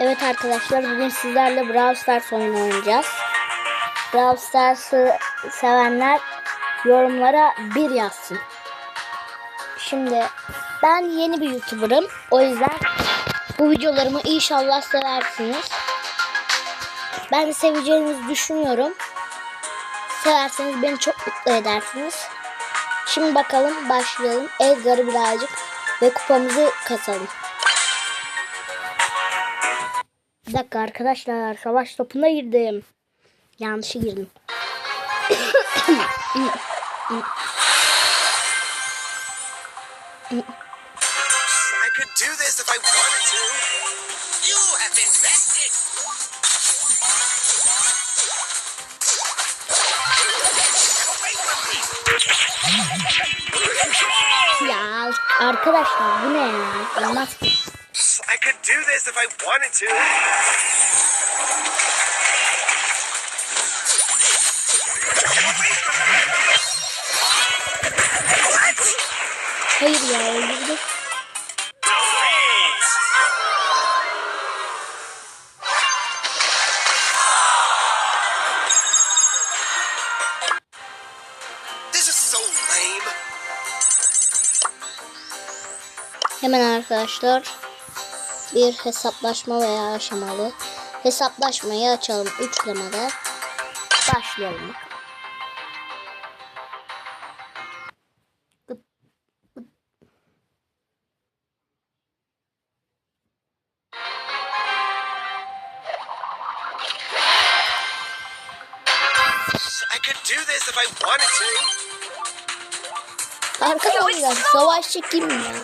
Evet arkadaşlar bugün sizlerle Brawl Stars oyunu oynayacağız. Brawl Stars'ı sevenler yorumlara bir yazsın. Şimdi ben yeni bir YouTuber'ım. O yüzden bu videolarımı inşallah seversiniz. Ben de seveceğinizi düşünüyorum. Severseniz beni çok mutlu edersiniz. Şimdi bakalım başlayalım. Edgar'ı birazcık ve kupamızı kasalım. Bir dakika arkadaşlar savaş topuna girdim. Yanlışı girdim. I could do this if I wanted to. You have been. Ya arkadaşlar bu ne ya? Olmaz ki. I could do this if I wanted to. Hayır ya öldürdü. Freeze. This is so lame. Hemen arkadaşlar bir hesaplaşma veya aşamalı hesaplaşmayı açalım. Üçlemede başlayalım. Arkadaşlar savaşçı kim ya?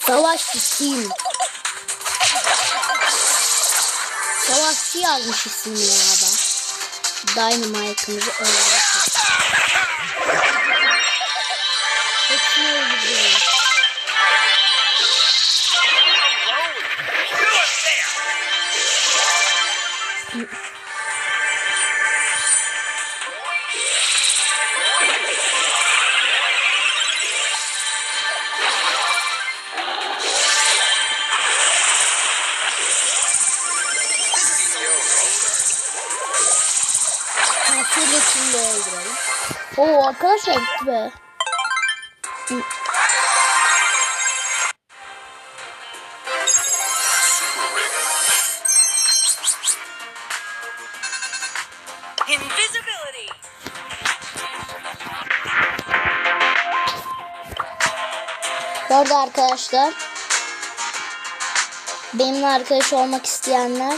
Savaşçı kim? Savaşçı yazmış ismini ya adam. Dynamite'ımızı öldürecek. Şöyle şimdi öldürelim. Oo arkadaşlar gitti be. Arada arkadaşlar benimle arkadaş olmak isteyenler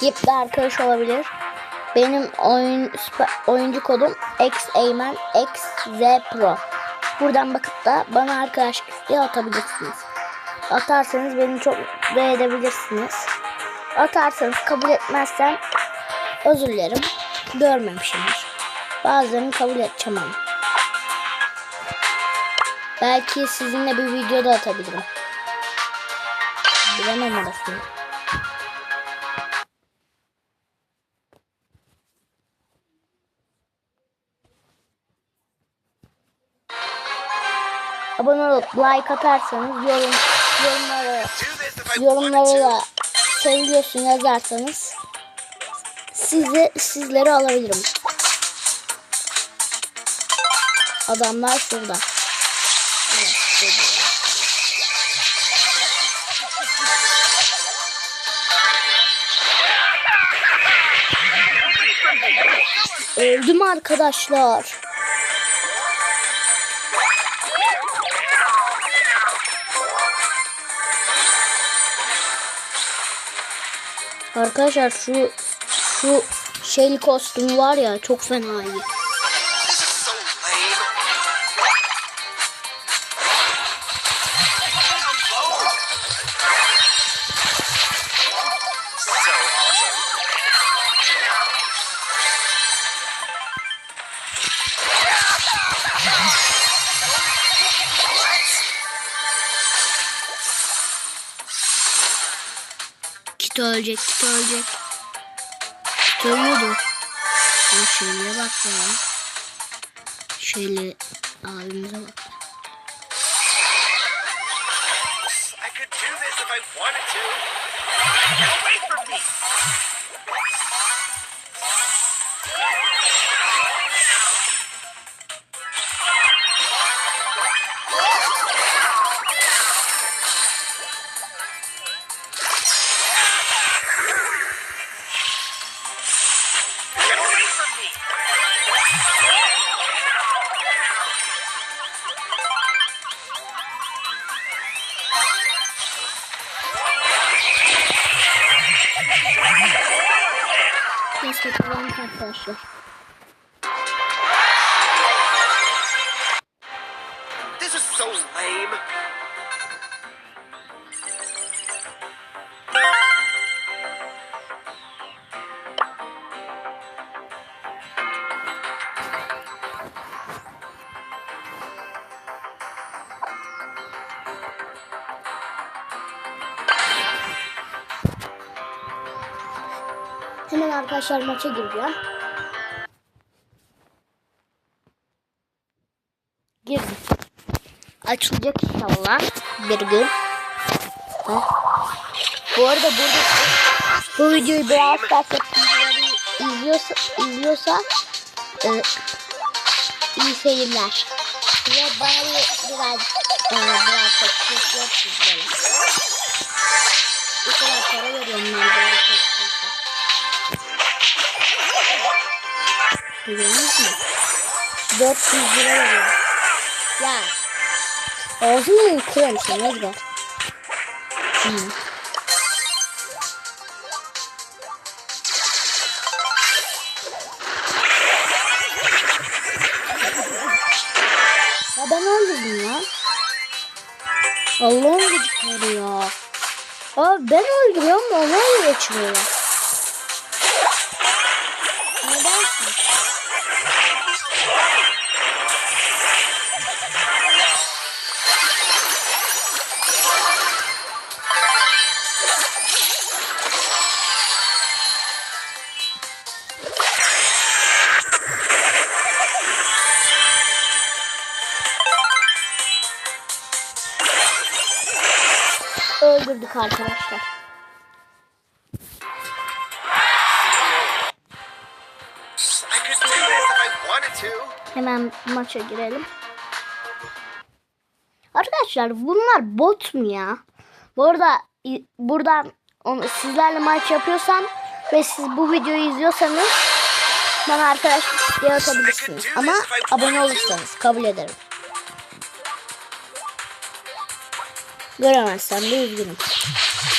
Yip'le arkadaş olabilir. Benim oyun oyuncu kodum xayman xz pro. Buradan bakıp da bana arkadaşlık isteği atabilirsiniz. Atarsanız beni çok mutlu edebilirsiniz. Atarsanız kabul etmezsem özür dilerim. Görmemişimdir. Bazılarını kabul edeceğim. Belki sizinle bir video da atabilirim. Bilemem orasını. Like atarsanız yorum yorumlara yorumlara seviyorsun yazarsanız sizi sizleri alabilirim. Adamlar şurada. Öldüm arkadaşlar. Arkadaşlar şu şu şeyli kostüm var ya çok fena iyi. Kit ölecek, kit ölecek. Kit ölüyordu. O şeylere bak ya. Şöyle abimize bak. This is so lame. Arkadaşlar maça gireceğim. Girdim. Açılacak inşallah bir gün. Ha. Bu arada burada bu videoyu Stars yapımcıları izliyorsa, izliyorsa e, iyi seyirler. Ve bana bir birazcık e, Brawl Stars yapıyorsunuz böyle. Bu kadar para veriyorum ben Brawl Stars'a. Biliyorsunuz mu? 400 lira veriyor. Ya. Ağzını kırarım sen Edgar. Hmm. Ya ben öldürdüm ya. Allah'ın gıcıkları ya. Abi ben öldürüyorum onlar geçmiyor. Öldürdük arkadaşlar. Hemen maça girelim. Arkadaşlar bunlar bot mu ya? Bu arada buradan onu, sizlerle maç yapıyorsam ve siz bu videoyu izliyorsanız bana arkadaşlık yaratabilirsiniz. Ama abone olursanız kabul ederim. Göremezsem de üzgünüm.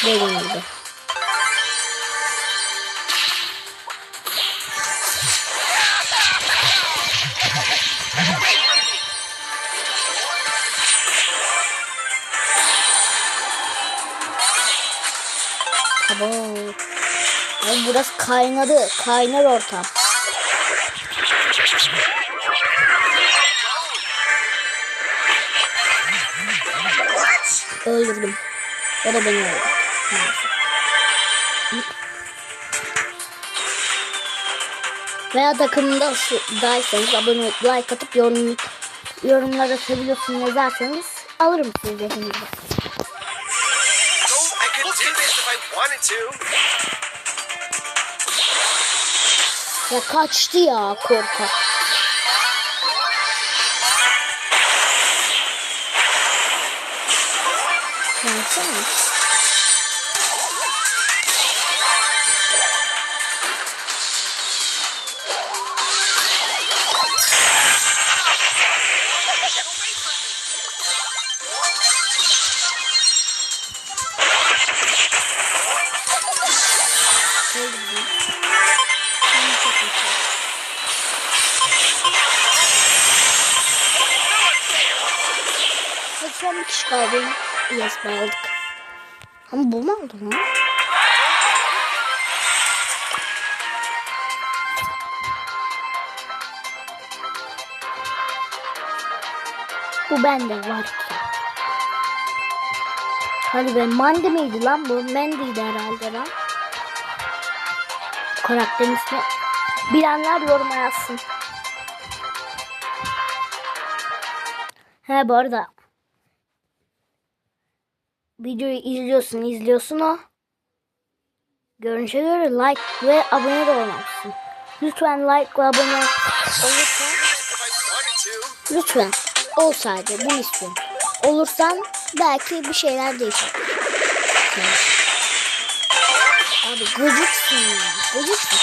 Dediğim gibi. Abi burası kaynadı. Kaynar ortam. Öldürdüm. O da beni öldürdü. Veya takımdaysanız abone olup like atıp yorum, yorumlara seviyorsun yazarsanız alırım sizi. Ya kaçtı ya korkak. Gelsene. Son bir kişi kaldı. Yes ben aldık. Ama bu mu aldı lan? Bu bende var ki. Hadi be Mandy miydi lan bu? Mandy'ydi herhalde lan. Karakterin ismi bilenler yoruma yazsın. He bu arada videoyu izliyorsun izliyorsun o. Görünüşe göre like ve abone de olmalısın. Lütfen like ve abone olursan lütfen ol sadece bunu istiyorum. Olursan belki bir şeyler değişir. Abi gıcıksın ya. Gıcıksın.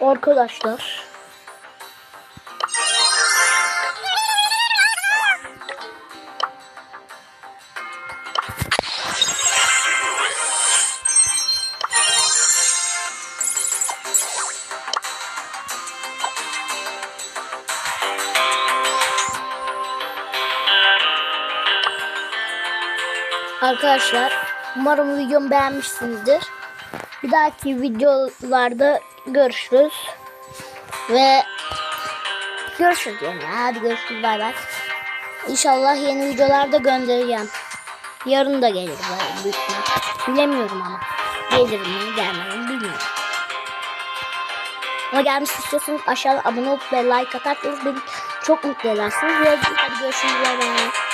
Arkadaşlar. Arkadaşlar umarım videomu beğenmişsinizdir. Bir dahaki videolarda görüşürüz. Ve görüşürüz diyorum ya. Hadi görüşürüz bay bay. İnşallah yeni videolarda göndereceğim. Yarın da gelir böyle. Bilemiyorum ama. Gelir mi gelmez mi bilmiyorum. Ama gelmiş istiyorsanız aşağıda abone olup ve like atarsanız beni çok mutlu edersiniz. Hadi görüşürüz bay bay.